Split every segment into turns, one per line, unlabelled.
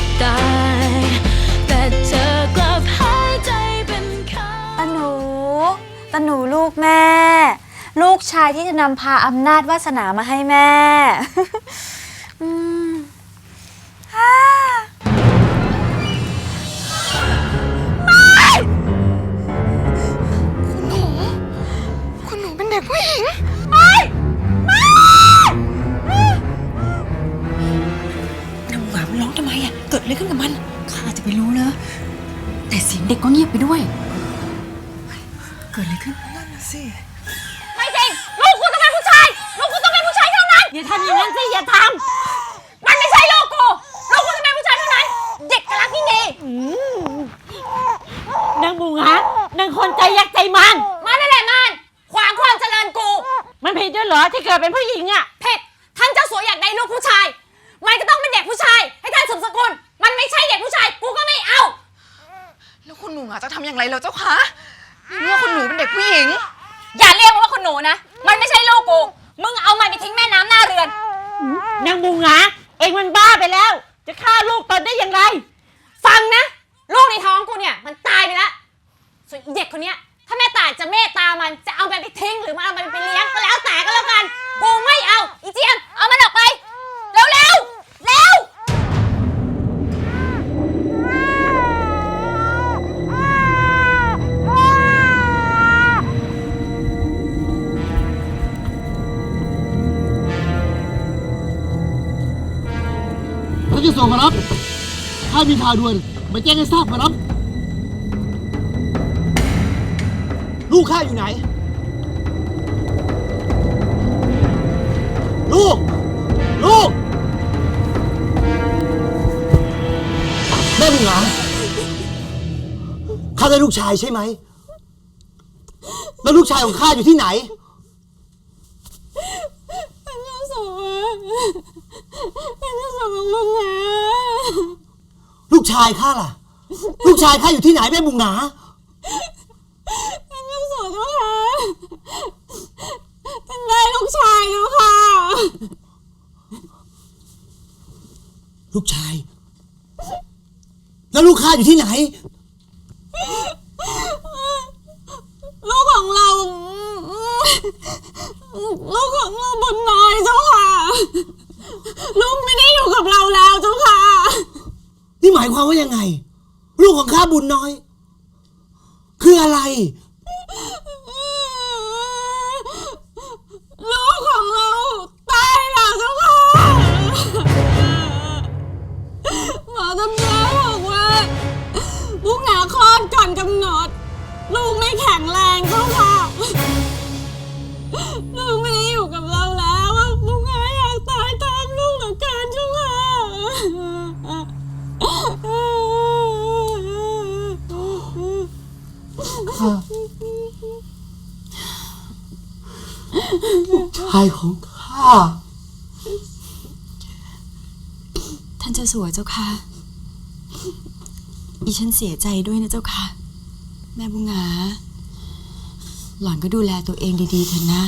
บตาย แต่เธอกลับหายใจเป็นข้า
ตาหนูตาหนูลูกแม่ ลูกชายที่จะนำพาอำนาจวาสนามาให้แม่ อืมฮ่า
คุณหนูเป็นเด็กผู้หญิง
ขึ้นกับมัน ข้าจะไปรู้เลยแต่เสียงเด็กก็เงียบไปด้วย เกิดอะไรขึ้น
นั่นน่ะสิ
ไม่จริง ลูกกูต้องเป็นผู้ชาย ลูกกูต้องเป็นผู้ชายเท่านั้น อย่าทำอย่างนั้นสิ อย่าทำ มันไม่ใช่ลูกกู ลูกกูต้องเป็นผู้ชายเท่านั้น เด็กกะลักนี่นี่
นางบูงะนางคนใจยักษ์ใจมัน
มันนั่นแหละมัน ขวางความเจริญกู
มันผิดด้วยเหรอที่เกิดเป็นผู้หญิงอะ
เพชรท่านเจ้าสัวอยากได้ลูกผู้ชาย มันก็ต้องเป็นเด็กผู้ชาย ให้ท่านสมสกุล มันไม่ใช่เด็กผู้ชาย กูก็ไม่เอา
แล้วคุณหนูอะจะทำอย่างไรแล้วเจ้าคะในเมื่อคุณหนูเป็นเด็กผู้หญิง
อย่าเรียกมันว่าคนหนูนะ มันไม่ใช่ลูกกู มึงเอามันไปทิ้งแม่น้ำหน้าเรือน
นางบูงะเองมันบ้าไปแล้ว จะฆ่าลูกตนได้ยังไง
ฟังนะ ลูกในท้องกูเนี่ย มันตายไปแล้ว ส่วนอีเด็กคนเนี้ย ถ้าแม่ตายจะเมตตามันจะเอามันไปทิ้งหรือมันเอามันไปเลี้ยงก็แล้วแต่ก็แล้วกัน กูไม่เอา อีเจียมเอามันออกไป เร็วเมี
ข่าวด่วนมาแจ้งให้ทราบมารับ ลูกข้าอยู่ไหน ลูก ลูก แม่บุญหลาข้าได้ลูกชายใช่ไหม แล้วลูกชายของข้าอยู่ที่ไหนลูก ชายข้าล่ะ ลูกชายข้าอยู่ที่ไหนแม่บุงหนาลูกชาย แล้วลูกข้าอยู่ที่ไหน
ลูกของเราลูกของเราบนน้อยเจ้าค่ะ ลูกไม่ได้อยู่กับเราแล้วเจ้าค่ะ
นี่หมายความว่ายังไง ลูกของข้าบุญน้อย คืออะไร
ลูกของเราตายแล้วเจ้าค่ะหมอตำราบอกว่าลูกหนาคลอดก่อนกำหนด ลูกไม่แข็งแรงเจ้าค่ะ
ชายของข้า
ท่านเจ้าสัวเจ้าค่ะ อีฉันเสียใจด้วยนะเจ้าค่ะ แม่บุงหาหล่อนก็ดูแลตัวเองดีๆเถอะนะ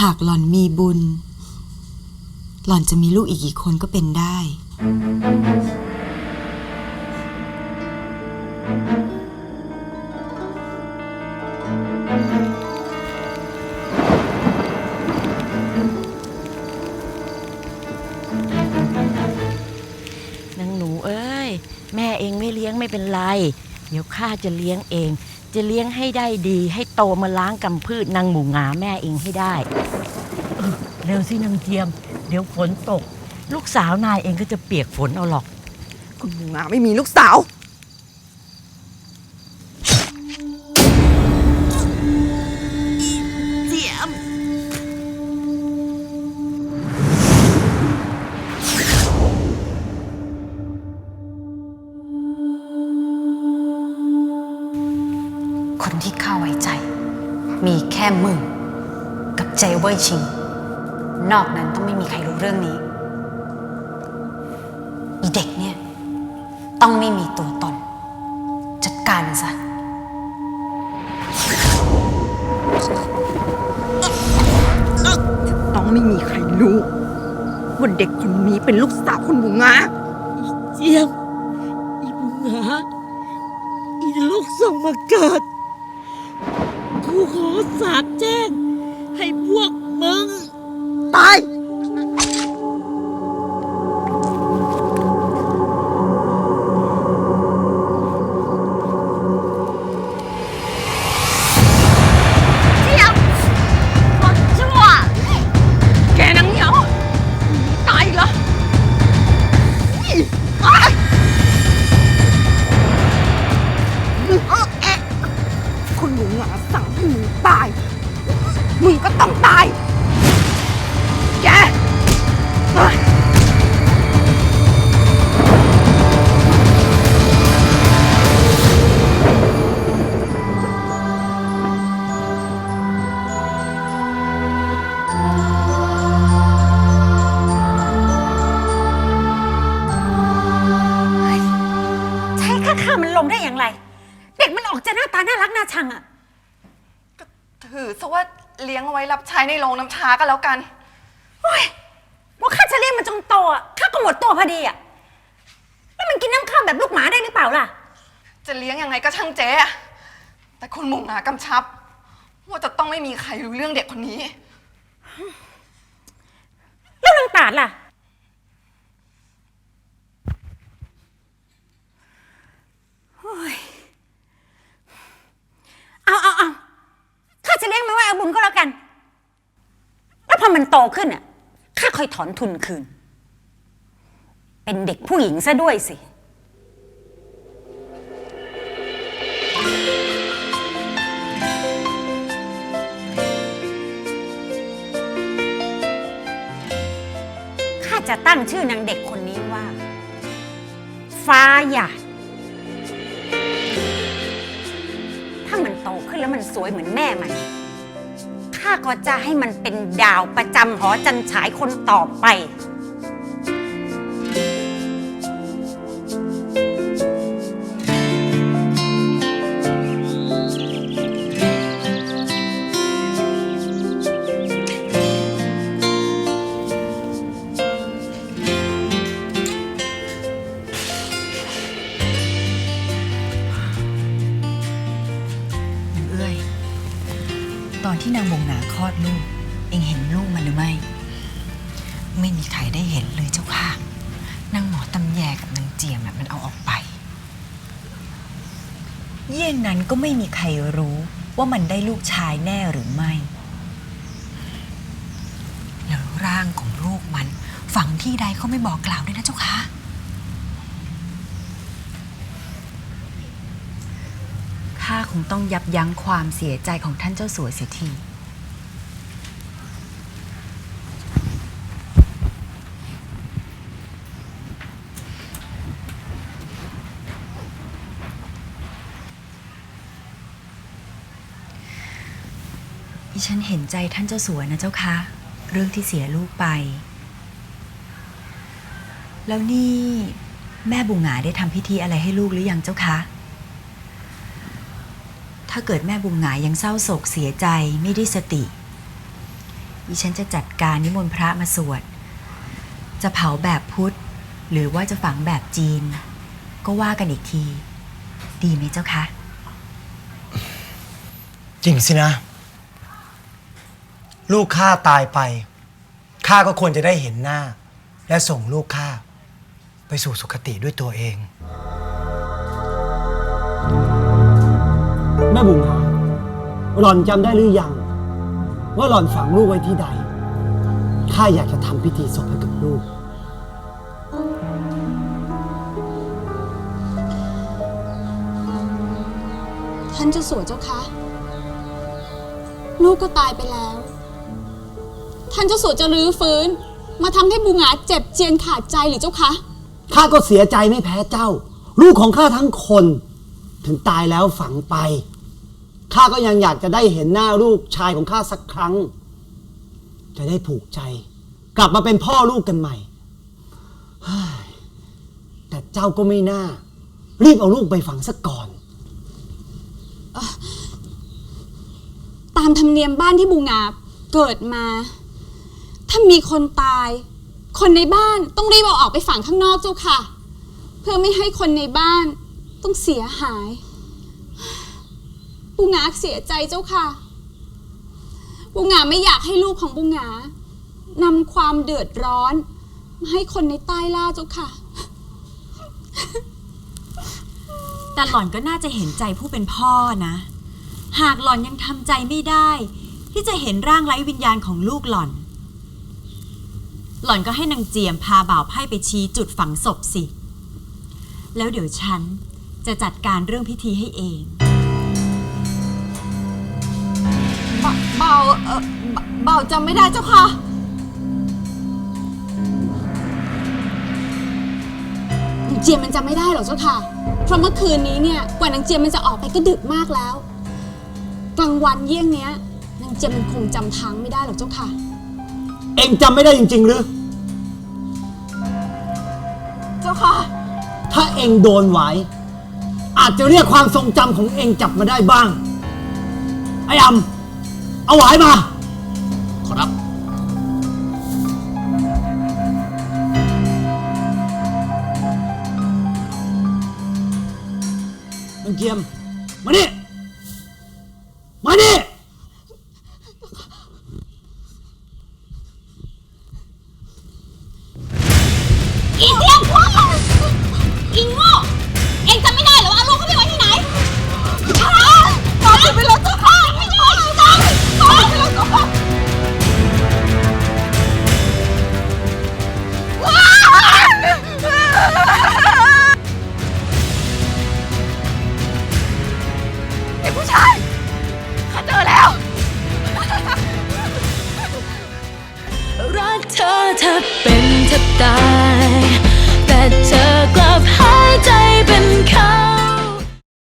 หากหล่อนมีบุญ หล่อนจะมีลูกอีกกี่คนก็เป็นได้
ยวข้าจะเลี้ยงเอง จะเลี้ยงให้ได้ดี ให้โตมาล้างกำพืชนางหมูงาแม่เองให้ได้เออเร็วสินางเจียม เดี๋ยวฝนตก ลูกสาวนายเองก็จะเปียกฝนเอาหรอก
คุณหมูงาไม่มีลูกสาว
ไว้ใจ มีแค่มึง กับเจเว่ยชิง นอกนั้นต้องไม่มีใครรู้เรื่องนี้อีเด็กเนี่ย ต้องไม่มีตัวตน จัดการมันซะ
ต้องไม่มีใครรู้
ว่าเด็กคนนี้เป็นลูกสาวคุณบุงาเจียมอีบุงาอีลูกส่งมาเกิดกู ขอสาบแจ้ง มึง
ก็ต้อ
งตาย แกเฮ้ย
ใช้ค่าค่ามันลงได้อย่างไร เด็กมันออกจะหน้าตาน่ารักน่าชังอะ ก็
ถือซะว่า เลี้ยงเอาไว้รับใช้ในโรงน้ำชาก็แล้วกัน
ว่าข้าจะเลี้ยงมันจนโตอะข้าก็หมดตัวพอดีอะแล้วมันกินน้ำข้าวแบบลูกหมาได้หรือเปล่าล่ะ
จะเลี้ยงยังไงก็ช่างเจ๊อะแต่คุณหมุงหากำชับ ว่าจะต้องไม่มีใครรู้เรื่องเด็กคนนี้
แล้วนางตาดล่ะ โอ้ย เอาเอาเอาข้า จะเลี้ยงมันไว้เอาบุญก็แล้วกัน แล้วพอมันโตขึ้นอะข้าค่อยถอนทุนคืน เป็นเด็กผู้หญิงซะด้วยสิข้าจะตั้งชื่อนางเด็กคนนี้ว่า ฟ้าหยาดถ้ามันโตขึ้นแล้วมันสวยเหมือนแม่มัน ข้าก็จะให้มันเป็นดาวประจำหอจันฉายคนต่อไป
ตอนที่นางบงหนาคลอดลูก เองเห็นลูกมันหรือไม่ ไม่มีใครได้เห็นเลยเจ้าค่ะ นางหมอตำแยกับนางเจียมมันเอาออกไป เยี่ยงนั้นก็ไม่มีใครรู้ว่ามันได้ลูกชายแน่หรือไม่ แล้วร่างของลูกมันฝังที่ใดเขาไม่บอกกล่าวด้วยนะเจ้าค่ะ ข้าค งต้องยับยั้งความเสียใจของท่านเจ้าสัวเสียที ดิฉันเห็นใจท่านเจ้าสัวนะเจ้าคะ เรื่องที่เสียลูกไป แล้วนี่แม่บุงหงาได้ทำพิธีอะไรให้ลูกหรือยังเจ้าคะ ถ้าเกิดแม่บุงหงายังเศร้าโศกเสียใจไม่ได้สติดิฉันจะจัดการนิมนต์พระมาสวด จะเผาแบบพุทธ หรือว่าจะฝังแบบจีน ก็ว่ากันอีกที ดีไหมเจ้าคะ
จริงสินะ ลูกข้าตายไปข้าก็ควรจะได้เห็นหน้า และส่งลูกข้าไปสู่สุคติด้วยตัวเอง ม่บุ๋งหาหล่อนจำได้หรือยัง ว่าหล่อนฝังลูกไว้ที่ใด ข้าอยากจะทำพิธีศพให้กับลูก
ท่านเจ้าสัวเจ้าคะ ลูกก็ตายไปแล้ว ท่านเจ้าสัวจะรื้อฟื้น มาทำให้บูหงาเจ็บเจียนขาดใจหรือเจ้าคะ
ข้าก็เสียใจไม่แพ้เจ้า ลูกของข้าทั้งคน ถึงตายแล้วฝังไป ข้าก็ยังอยากจะได้เห็นหน้าลูกชายของข้าสักครั้ง จะได้ผูกใจ กลับมาเป็นพ่อลูกกันใหม่ แต่เจ้าก็ไม่น่า รีบเอาลูกไปฝังซะก่อน
ตามธรรมเนียมบ้านที่บูงาเกิดมา ถ้ามีคนตาย คนในบ้านต้องรีบเอาออกไปฝังข้างนอกเจ้าค่ะ เพื่อไม่ให้คนในบ้านต้องเสียหาย บุงหงาเสียใจเจ้าค่ะบุงหงาไม่อยากให้ลูกของบุงหงานำความเดือดร้อนมาให้คนในใต้ล่าเจ้าค่ะ
แต่หล่อนก็น่าจะเห็นใจผู้เป็นพ่อนะ หากหล่อนยังทำใจไม่ได้ ที่จะเห็นร่างไร้วิญญาณของลูกหล่อน หล่อนก็ให้นางเจียมพาบ่าวไพ่ไปชี้จุดฝังศพสิ แล้วเดี๋ยวฉันจะจัดการเรื่องพิธีให้เอง
เบาเออเบาจำไม่ได้เจ้าค่ะ
นางเจียมมันจำไม่ได้หรอกเจ้าค่ะ เพราะเมื่อคืนนี้เนี่ยกว่านางเจียมมันจะออกไปก็ดึกมากแล้ว กลางวันเยี่ยงเนี้ยนางเจียมมันคงจำทางไม่ได้หรอกเจ้าค่ะ
เองจำไม่ได้จริงๆหรือ
เจ้าค่ะ
ถ้าเองโดนไหวอาจจะเรียกความทรงจำของเองกลับมาได้บ้าง ไอ้อำ เอาหวายมา
ขอรับ
มันเกียม มานี่